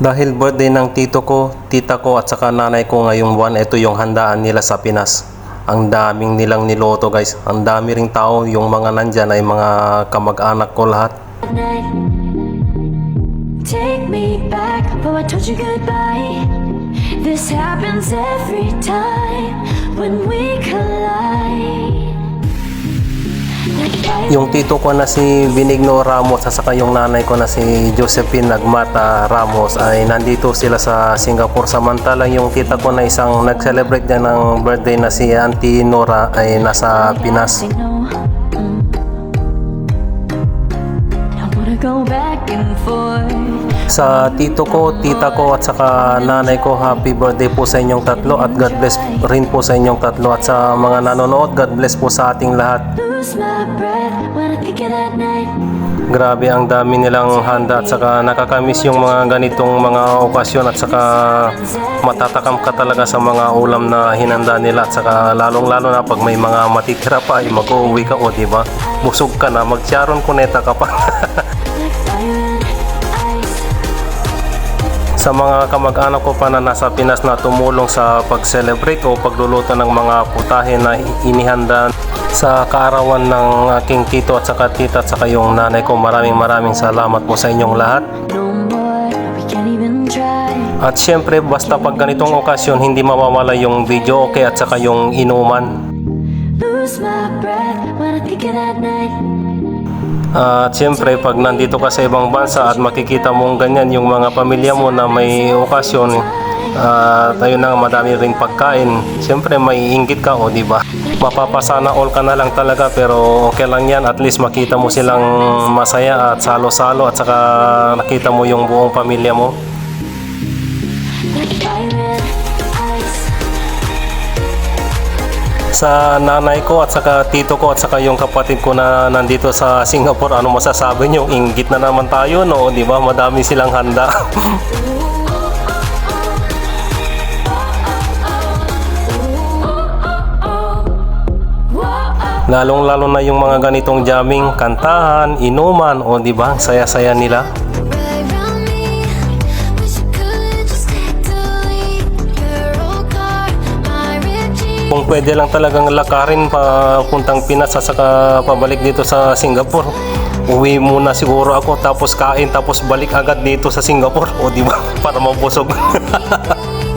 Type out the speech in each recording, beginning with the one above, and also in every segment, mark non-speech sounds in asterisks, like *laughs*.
Dahil birthday ng tito ko, tita ko at saka nanay ko ngayong buwan, ito yung handaan nila sa Pinas. Ang daming nilang niloto guys. Ang dami ring tao, yung mga nandyan ay mga kamag-anak ko lahat. Take me back, oh I told you goodbye. This happens every time when we collide. Yung tito ko na si Benigno Ramos at saka yung nanay ko na si Josephine Nagmata Ramos ay nandito sila sa Singapore. Samantalang yung tita ko na isang nag-celebrate niya ng birthday na si Auntie Nora ay nasa Pinas. Go back and forth. Sa tito ko, tita ko at saka nanay ko, happy birthday po sa inyong tatlo at God bless rin po sa inyong tatlo at sa mga nanonood, God bless po sa ating lahat. Grabe ang dami nilang handa at saka nakakamiss yung mga ganitong mga okasyon at saka matatakam ka talaga sa mga ulam na hinanda nila at saka lalong lalo na pag may mga matitira pa ay mag-uwi ka o di ba? Busog ka na, mag-charon kuneta ka pa. *laughs* sa mga kamag-anak ko pa na nasa Pinas na tumulong sa pag-celebrate o pagluluto ng mga putahe na inihanda sa kaarawan ng aking tito at saka tita at saka yung nanay ko. Maraming maraming salamat po sa inyong lahat. At syempre basta pag ganitong okasyon hindi mawawala yung video okay at saka yung inuman. Lose my breath when I think of that night. At syempre pag nandito ka sa ibang bansa at makikita mong ganyan yung mga pamilya mo na may okasyon at ayun na madami ring pagkain. Syempre may inggit ka o di ba? Mapapasana all ka na lang talaga pero okay lang yan at least makita mo silang masaya at salo-salo at saka nakita mo yung buong pamilya mo. Sa nanay ko at saka tito ko at saka yung kapatid ko na nandito sa *laughs* Singapore, ano masasabi nyo? Inggit na naman tayo, no? Di ba? Madami silang handa. *laughs* Lalong lalo na yung mga ganitong jamming, kantahan, inuman, o di ba? Saya-saya nila. Kung pwede lang talagang lakarin papuntang Pinas at saka pabalik dito sa Singapore. Uwi muna siguro ako tapos kain tapos balik agad dito sa Singapore. O di ba? *laughs* Para mabusog. *laughs*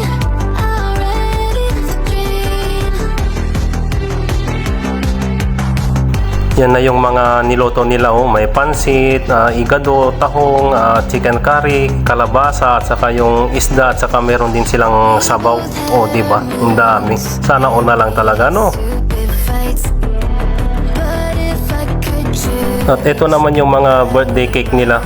Yan na yung mga niloto nila. Oh. May pansit, ah, igado, tahong, ah, chicken curry, kalabasa at saka yung isda at saka meron din silang sabaw. O di ba? Ang dami. Sana all na lang talaga no. At ito naman yung mga birthday cake nila.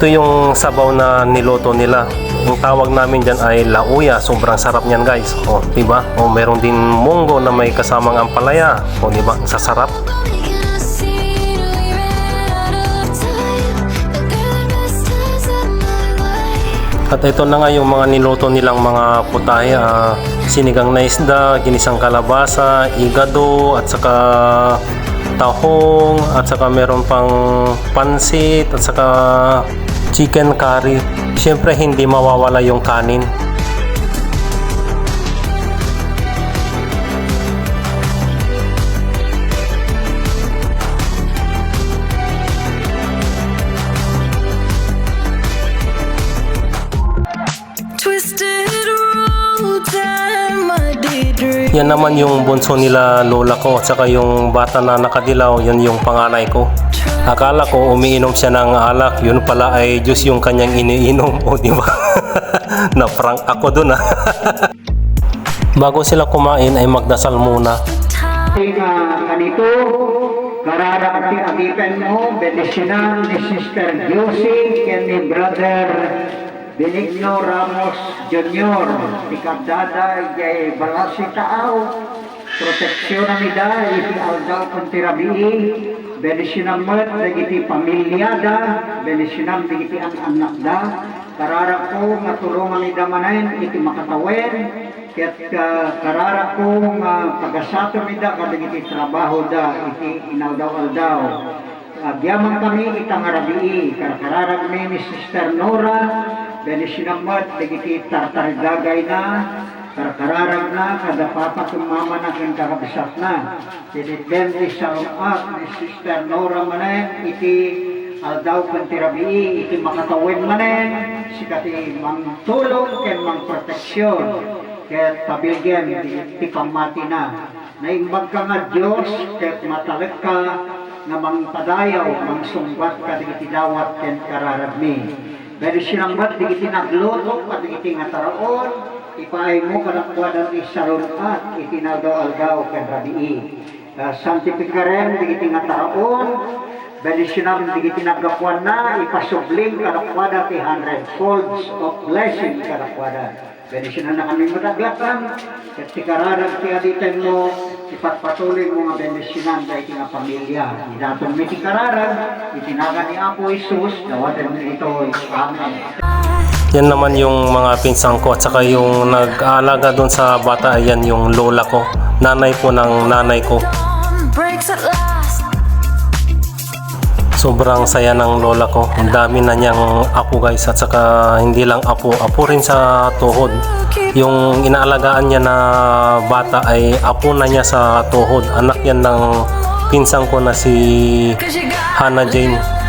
Ito yung sabaw na niloto nila. Ang tawag namin dyan ay lauya. Sobrang sarap niyan guys. O, di ba? O, meron din munggo na may kasamang ampalaya. O, di ba? Sasarap. At ito na nga yung mga niloto nilang mga putahe. ah, sinigang na isda, ginisang kalabasa, igado, at saka tahong, at saka meron pang pansit, at saka chicken curry. Siyempre hindi mawawala yung kanin. Yan naman yung bunso nila lola ko at saka yung bata na nakadilaw, yan yung panganay ko. Akala ko umiinom siya ng alak, yun pala ay juice yung kanyang iniinom. O di ba? *laughs* Na-prank ako dun ah. *laughs* Bago sila kumain ay magdasal muna. Ti agikan mo, bedesyonan ni Sister Josie, ken ni Brother Benigno Ramos Jr. Ti Kabdada, jay balasi taaw, proteksyon na nida, iti aldaw kung tirabi, bedesyonan mo, dagiti pamilyada, bedesyonan dagiti ang anak da, kararap ko nga tulungan ni Damanen iti makatawen ket ka kararap ko nga pagasato mi da kadag iti trabaho da iti inaldaw-aldaw. Agyaman kami itang arabii, karkararag mi ni Sister Nora, Benisinamat, digiti tartarigagay na, karkararag na, kada papa tumama na kin kakabisat na. Tinitbendi sa umat ni Sister Nora manen, iti aldaw kan tirabii, iti makatawin manen, sikati mang tulong ken mang proteksyon, ket pabilgen, iti pamati na. Naimbag ka nga Diyos, ket matalag ka, nga mang padayaw, mang sumbat ka di dawat ken kararagmi. Pero sinambat di iti nagluto, pati iti nga taraon, ipaay mo kanakwadan ni sarunat, iti nagaw-algaw ken rabii. Uh, Santifikaren di iti nga taraon, Bendisyonam di iti nagapuan na, ipasubling kanakwada ti hundred folds of blessing kanakwada. Bendisyonan na kami madaglatan, ket ti kararag ti aditan mo, ipatpatuloy mo nga bendisyonan da iti nga pamilya. Idaton mi ti kararag, itinaga ni Apo Isus, dawatan mo ito, Amen. Yan naman yung mga pinsan ko at saka yung nag-aalaga doon sa bata, ayan yung lola ko. Nanay po ng nanay ko. Sobrang saya ng lola ko. Ang dami na niyang apo guys at saka hindi lang apo, apo rin sa tuhod. Yung inaalagaan niya na bata ay apo na niya sa tuhod. Anak yan ng pinsang ko na si Hannah Jane.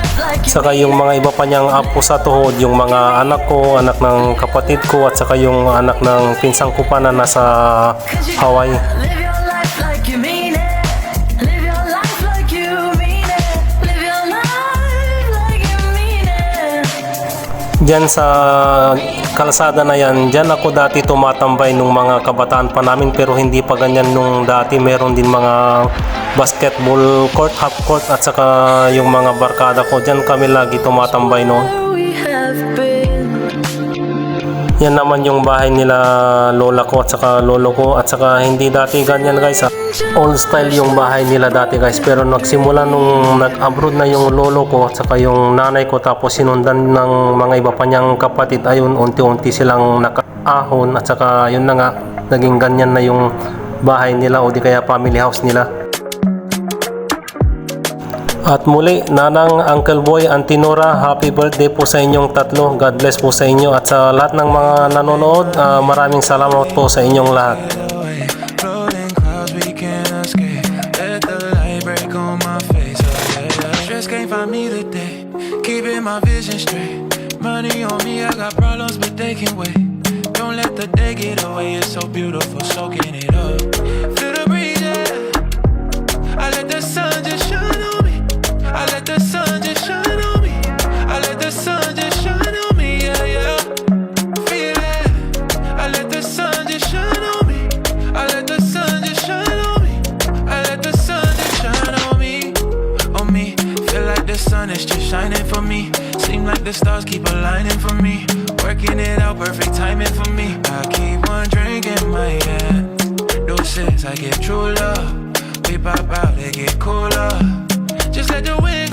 Saka yung mga iba pa niyang apo sa tuhod, yung mga anak ko, anak ng kapatid ko at saka yung anak ng pinsang ko pa na nasa Hawaii. Diyan sa kalsada na yan, diyan ako dati tumatambay nung mga kabataan pa namin pero hindi pa ganyan nung dati. Meron din mga basketball court, half court at saka yung mga barkada ko. Diyan kami lagi tumatambay noon. Yan naman yung bahay nila lola ko at saka lolo ko at saka hindi dati ganyan guys. Old style yung bahay nila dati guys pero nagsimula nung nag-abroad na yung lolo ko at saka yung nanay ko tapos sinundan ng mga iba pa niyang kapatid ayun unti-unti silang nakaahon at saka yun na nga naging ganyan na yung bahay nila o di kaya family house nila. At muli, Nanang, Uncle Boy, Auntie Nora, happy birthday po sa inyong tatlo. God bless po sa inyo. At sa lahat ng mga nanonood, ah, maraming salamat po sa inyong lahat. my vision straight. Money on me, I got problems, but they can wait. Don't let the day get away. It's so beautiful, soaking it up. The stars keep aligning for me. Working it out, perfect timing for me. I keep one drink in my hand. Doses, I get true love. We pop out, they get cooler. Just let the wind